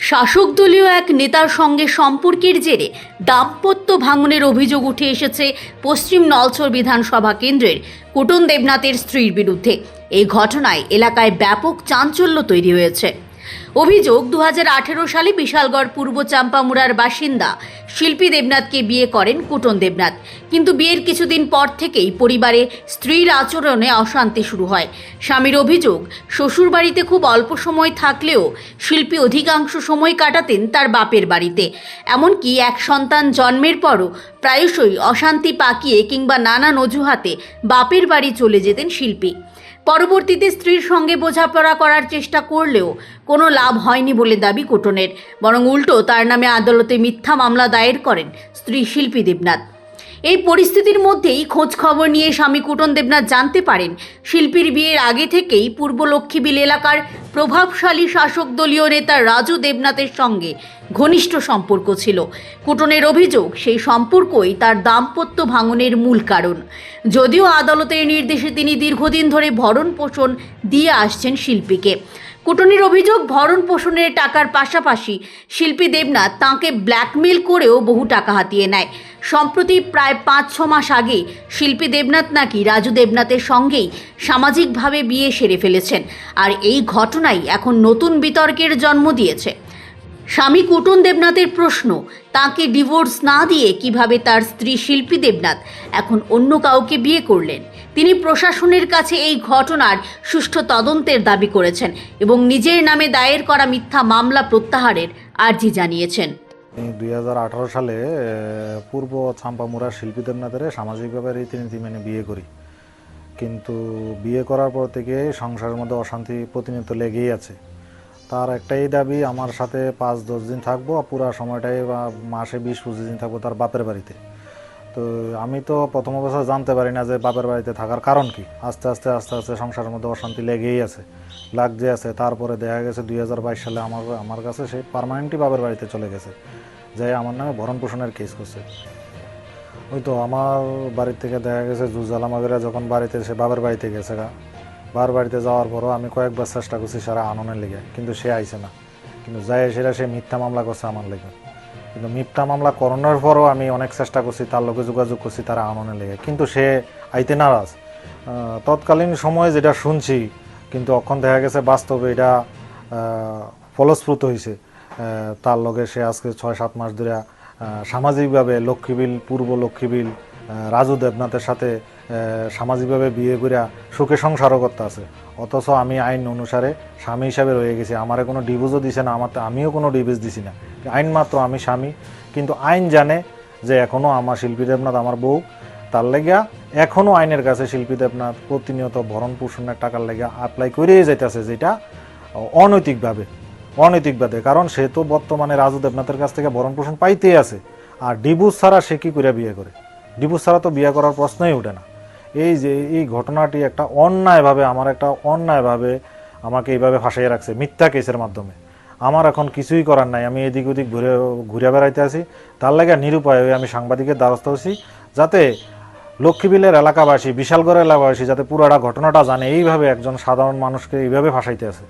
শাসক দলীয় এক নেতার সঙ্গে সম্পর্কের জেরে দাম্পত্য ভাঙনের অভিযোগ উঠে এসেছে পশ্চিম নলছর বিধানসভা কেন্দ্রের কুটন দেবনাথের স্ত্রীর বিরুদ্ধে। এই ঘটনায় এলাকায় ব্যাপক চাঞ্চল্য তৈরি হয়েছে। অভিযোগ দু হাজার আঠেরো সালে বিশালগড় পূর্ব চাম্পামুড়ার বাসিন্দা শিল্পী দেবনাথকে বিয়ে করেন কুটন দেবনাথ। কিন্তু বিয়ের কিছুদিন পর থেকেই পরিবারে স্ত্রীর আচরণে অশান্তি শুরু হয়। স্বামীর অভিযোগ, শ্বশুরবাড়িতে খুব অল্প সময় থাকলেও শিল্পী অধিকাংশ সময় কাটাতেন তার বাপের বাড়িতে। এমনকি এক সন্তান জন্মের পরও প্রায়শই অশান্তি পাকিয়ে কিংবা নানান অজুহাতে বাপের বাড়ি চলে যেতেন শিল্পী। পরবর্তীতে স্ত্রীর সঙ্গে বোঝাপড়া করার চেষ্টা করলেও কোনো লাভ হয়নি বলে দাবি কোটনের। বরং উল্টো তার নামে আদালতে মিথ্যা মামলা দায়ের করেন স্ত্রী শিল্পী দেবনাথ। এই পরিস্থিতির মধ্যেই খোঁজ খবর নিয়ে স্বামী কুটন দেবনাথ জানতে পারেন, শিল্পীর বিয়ের আগে থেকেই পূর্ব লক্ষ্মীবিল এলাকার প্রভাবশালী শাসক দলীয় নেতা রাজু দেবনাথের সঙ্গে ঘনিষ্ঠ সম্পর্ক ছিল। কুটনের অভিযোগ, সেই সম্পর্কই তার দাম্পত্য ভাঙনের মূল কারণ। যদিও আদালতের নির্দেশে তিনি দীর্ঘদিন ধরে ভরণ পোষণ দিয়ে আসছেন শিল্পীকে। কুটনির অভিযোগ, ভরণ পোষণের টাকার পাশাপাশি শিল্পী দেবনাথ তাঁকে ব্ল্যাকমেল করেও বহু টাকা হাতিয়ে নেয়। সম্প্রতি প্রায় পাঁচ, ছ মাস আগে শিল্পী দেবনাথ নাকি রাজু দেবনাথের সঙ্গেই সামাজিকভাবে বিয়ে সেরে ফেলেছেন। আর এই ঘটনাই এখন নতুন বিতর্কের জন্ম দিয়েছে। স্বামী কুটন দেবনাথের প্রশ্ন, তাকে ডিভোর্স না দিয়ে কীভাবে তার স্ত্রী শিল্পী দেবনাথ এখন অন্য কাউকে বিয়ে করলেন? তিনি প্রশাসনের কাছে এই ঘটনার সুষ্ঠু তদন্তের দাবি করেছেন এবং নিজের নামে দায়ের করা মিথ্যা মামলা প্রত্যাহারের আর্জি জানিয়েছেন। দু হাজার আঠারো সালে পূর্ব চাম্পামুড়া শিল্পী দেবনাথের সামাজিকভাবে রীতিনীতি মেনে বিয়ে করি। কিন্তু বিয়ে করার পর থেকে সংসারের মধ্যে অশান্তি প্রতিনিয়ত লেগেই আছে। তার একটাই দাবি, আমার সাথে পাঁচ দশ দিন থাকব পুরা সময়টাই মাসে বিশ পঁচিশ দিন থাকব তার বাপের বাড়িতে। তো আমি তো প্রথম অবস্থা জানতে পারি না যে বাপের বাড়িতে থাকার কারণ কি। আস্তে আস্তে আস্তে আস্তে সংসারের মধ্যে অশান্তি লেগেই আছে, লাগছে আছে। তারপরে দেখা গেছে দুই হাজার বাইশ সালে আমার আমার কাছে সে পার্মানেন্টই বাপের বাড়িতে চলে গেছে যাই আমার নামে ভরণ পোষণের কেস করছে। ওই তো আমার বাড়ির থেকে দেখা গেছে জুজালামাগেরা যখন বাড়িতে সে বাবার বাড়িতে গেছে গা বাবার বাড়িতে যাওয়ার পরও আমি কয়েকবার চেষ্টা করছি সারা আননের লেগে, কিন্তু সে আইছে না। কিন্তু যাই সেটা সে মিথ্যা মামলা করছে আমার লেগে। কিন্তু মিথ্যা মামলা করানোর পরও আমি অনেক চেষ্টা করছি, তার লোকে যোগাযোগ করছি তারা আননের লেগে। কিন্তু সে আইতে নারাজ। তৎকালীন সময়ে যেটা শুনছি, কিন্তু অখন দেখা গেছে বাস্তবে এটা ফলস্ফূর্ত হয়েছে তার লগে সে আজকে ছয় সাত মাস ধরে সামাজিকভাবে লক্ষ্মীবিল, পূর্ব লক্ষ্মীবিল রাজু দেবনাথের সাথে সামাজিকভাবে বিয়ে করিয়া সুখে সংসারও করতে আছে। অথচ আমি আইন অনুসারে স্বামী হিসাবে রয়ে গেছি। আমারে কোনো ডিভোর্সও দিছে না, আমার আমিও কোনো ডিভোর্স দিছি না। আইন মাত্র আমি স্বামী। কিন্তু আইন জানে যে এখনও আমার শিল্পী দেবনাথ আমার বউ। তার লেগিয়া এখনও আইনের কাছে শিল্পী দেবনাথ প্রতিনিয়ত ভরণ পোষণের টাকার লেগিয়া অ্যাপ্লাই করেই যাইতেছে, যেটা অনৈতিকভাবে অনৈতিকভাবে। কারণ সে তো বর্তমানে রাজু দেবনাথের কাছ থেকে ভরণ পোষণ পাইতেই আছে। আর ডিভোর্স ছাড়া সে কি করে বিয়ে করে? ডিভোর্স ছাড়া তো বিয়ে করার প্রশ্নই ওঠে না। এই যে এই ঘটনাটি একটা অন্যায়ভাবে, আমার একটা অন্যায়ভাবে আমাকে এইভাবে ফাঁসাইয়া রাখছে মিথ্যা কেসের মাধ্যমে। আমার এখন কিছুই করার নাই, আমি এদিক ওদিক ঘুরে ঘুরে বেড়াইতে আছি। তার লাগে নিরুপায় হয়ে আমি সাংবাদিকের দ্বারস্থ হয়েছি, যাতে লক্ষ্মীবিলের এলাকাবাসী, বিশালগড় এলাকাবাসী যাতে পুরোটা ঘটনাটা জানে। এইভাবে একজন সাধারণ মানুষকে এইভাবে ফাঁসাইতে আছে।